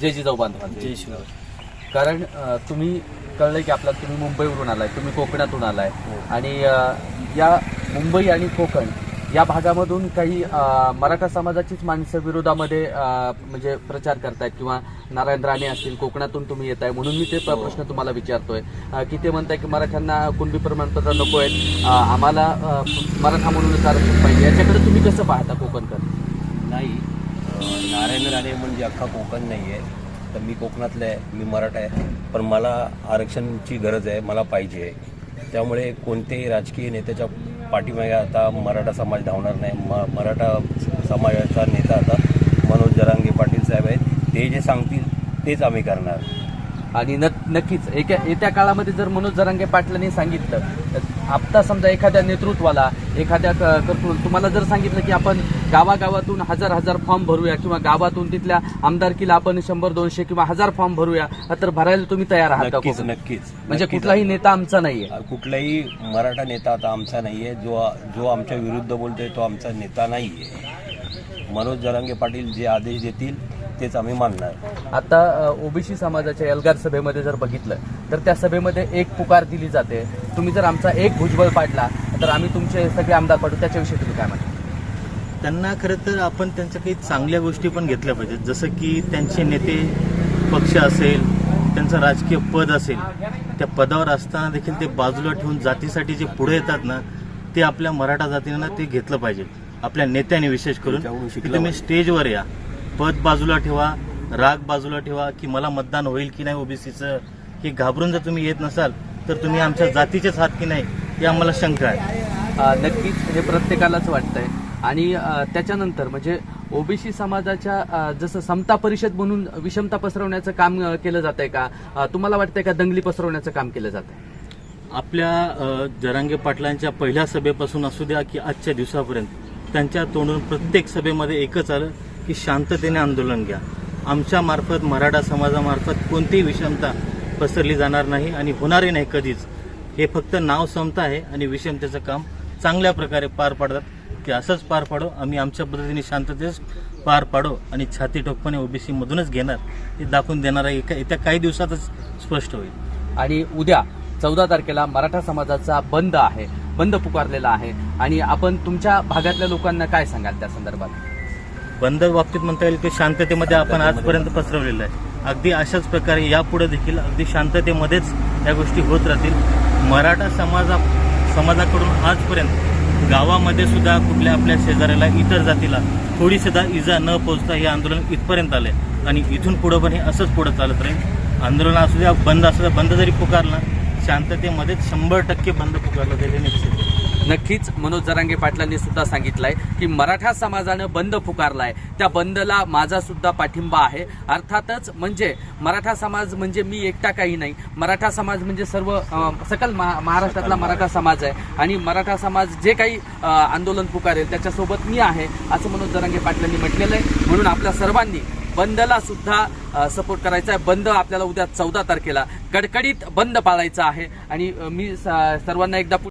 जय जिजाऊ बांधवांचे. जय शिवराय कारण अ, तुम्ही कळलंय की आपल्याला तुम्ही मुंबईवरून आलाय तुम्ही कोकणातून आलाय. हो. आणि अ, या मुंबई आणि कोकण या भागामधून काही अ, मराठा समाजाचीच माणसं विरोधामध्ये अ, म्हणजे प्रचार करतायत किंवा नारायण राणे असतील कोकणातून तुम्ही येत आहे म्हणून मी ते प- हो. प्रश्न तुम्हाला विचारतोय. अ, की ते म्हणताय की मराठ्यांना कुणबी प्रमाणपत्र नको आहेत. अ, आम्हाला अ, मराठा म्हणूनच आरक्षण पाहिजे. याच्याकडे तुम्ही कसं पाहता कोकणकर? नाही. नारायण राणे म्हणजे अख्खा कोकण नाही आहे तर मी कोकणातलं आहे मी मराठा आहे पण मला आरक्षणची गरज आहे मला पाहिजे. त्यामुळे कोणत्याही राजकीय नेत्याच्या पाठीमागे आता मराठा समाज धावणार नाही. म मराठा समाजाचा नेता आता मनोज जरांगे पाटील साहेब आहेत. ते जे सांगतील तेच आम्ही करणार. आणि न नक्कीच एका येत्या काळामध्ये जर मनोज जरांगे पाटलांनी सांगितलं आता समजा एखाद्या नेतृत्वाला एखाद्या तुम्हाला जर सांगितलं की आपण गावागावातून हजार हजार फॉर्म भरूया किंवा गावातून तिथल्या आमदारकीला आपण शंभर दोनशे किंवा हजार फॉर्म भरूया तर भरायला तुम्ही तयार आहात का नक्कीच? नक्कीच. म्हणजे. कुठलाही नेता आमचा नाहीये. कुठलाही मराठा नेता आता आमचा नाही आहे जो जो आमच्या विरुद्ध बोलतोय तो आमचा नेता नाही आहे मनोज जरांगे पाटील जे आदेश देतील तेच आम्ही मानणार. आता ओबीसी समाजाच्या एल्गार सभेमध्ये जर बघितलं तर त्या सभेमध्ये एक पुकार दिली जाते. तुम्ही जर आमचा एक भुजबळ पाडला तर आम्ही तुमचे सगळे आमदार पाडू. त्याच्याविषयी तुम्ही काय म्हणता? त्यांना खरं तर आपण त्यांच्या काही चांगल्या गोष्टी पण घेतल्या पाहिजेत. जसं की त्यांचे नेते पक्ष असेल त्यांचं राजकीय पद असेल त्या पदावर असताना देखील ते बाजूला ठेवून जातीसाठी जे पुढे येतात ना ते आपल्या मराठा जातीनं ते घेतलं पाहिजे. आपल्या नेत्यांनी विशेष करून की शिकलं तुम्ही. स्टेजवर या. पद बाजूला ठेवा राग बाजूला ठेवा की मला मतदान होईल की नाही ओबीसीचं हे घाबरून जर तुम्ही येत नसाल तर तुम्ही आमच्या जातीचेच आहात की नाही हे आम्हाला शंका आहे. नक्कीच हे प्रत्येकालाच वाटतंय. आणि त्याच्यानंतर म्हणजे ओबीसी समाजाच्या जसं समता परिषद म्हणून विषमता पसरवण्याचं काम केलं जात आहे का तुम्हाला वाटतंय का दंगली पसरवण्याचं काम केलं जात आहे आपल्या जरांगे पाटलांच्या पहिल्या सभेपासून असू द्या की आजच्या दिवसापर्यंत त्यांच्या तोंडून प्रत्येक सभेमध्ये एकच आलं की शांततेने आंदोलन घ्या. आमच्या मार्फत मराठा समाजामार्फत कोणतीही विषमता पसरली जाणार नाही आणि होणारही नाही कधीच. हे फक्त नाव समता आहे आणि विषमतेचं काम चांगल्या प्रकारे पार पाडतात. ते असंच पार पाडो आम्ही आमच्या पद्धतीने शांततेच पार पाडो आणि छाती ठोकपणे ओबीसी मधूनच घेणार हे दाखवून देणार आहे एका- येत्या काही दिवसातच स्पष्ट होईल. आणि उद्या चौदा तारखेला मराठा समाजाचा बंद आहे बंद पुकारलेला आहे. आणि आपण तुमच्या भागातल्या लोकांना काय सांगाल त्या संदर्भात? बंद बाबतीत म्हणता येईल की शांततेमध्ये आपण आजपर्यंत पसरवलेलं आहे. अगदी अशाच प्रकारे यापुढे देखील अगदी शांततेमध्येच या गोष्टी होत राहतील. मराठा समाजा समाजाकडून आजपर्यंत गावामध्ये सुद्धा कुठल्या आपल्या शेजाऱ्याला इतर जातीला थोडी सुद्धा इजा न पोहोचता हे आंदोलन इथपर्यंत आले आणि इथून पुढं पण हे असंच पुढं चालत राहील. आंदोलन असू द्या बंद असू द्या बंद जरी पुकारलं शांततेमध्येच शंभर टक्के बंद पुकारलं जाईल निश्चित. नक्कीच मनोज जरांगे पाटलांनी सुद्धा सांगितलंय की मराठा समाजानं बंद पुकारलाय. त्या बंदला माझा सुद्धा पाठिंबा आहे. अर्थातच म्हणजे मराठा समाज म्हणजे मी एकटा काही नाही. मराठा समाज म्हणजे सर्व सकल महा- महाराष्ट्रातला मराठा समाज आहे. आणि मराठा समाज जे काही आंदोलन पुकारेल त्याच्यासोबत मी आहे असं मनोज जरांगे पाटलांनी म्हटलेलं आहे. म्हणून आपल्या सर्वांनी बंदला सुद्धा सपोर्ट करायचा आहे. बंद आपल्याला उद्या चौदा तारखेला. कडकडीत बंद पाळायचा आहे. आणि मी स- सर्वांना एकदा